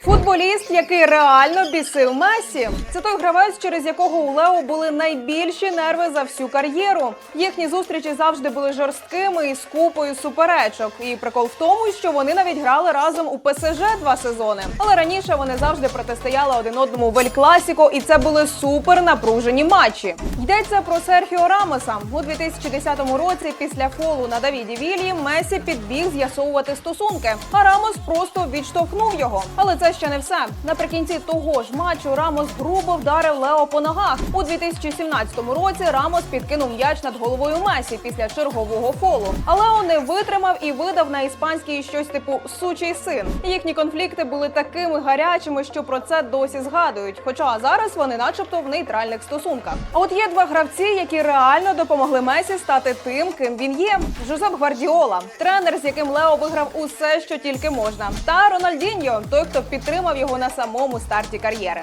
푸드 Футболіст, який реально бісив Месі. Це той гравець, через якого у Лео були найбільші нерви за всю кар'єру. Їхні зустрічі завжди були жорсткими і з купою суперечок. І прикол в тому, що вони навіть грали разом у ПСЖ два сезони. Але раніше вони завжди протистояли один одному в Ель Класіко, і це були супер напружені матчі. Йдеться про Серхіо Рамоса у 2010 році. Після фолу на Давіді Вільї Месі підбіг з'ясовувати стосунки. А Рамос просто відштовхнув його. Але це ще не все. Наприкінці того ж матчу Рамос грубо вдарив Лео по ногах. У 2017 році Рамос підкинув м'яч над головою Месі після чергового фолу. А Лео не витримав і видав на іспанській щось типу сучий син. Їхні конфлікти були такими гарячими, що про це досі згадують. Хоча зараз вони, начебто, в нейтральних стосунках. А от є два гравці, які реально допомогли Месі стати тим, ким він є. Жозеп Гвардіола, тренер, з яким Лео виграв усе, що тільки можна, та Рональдіньо, той, хто підтримав його на самому старті кар'єри.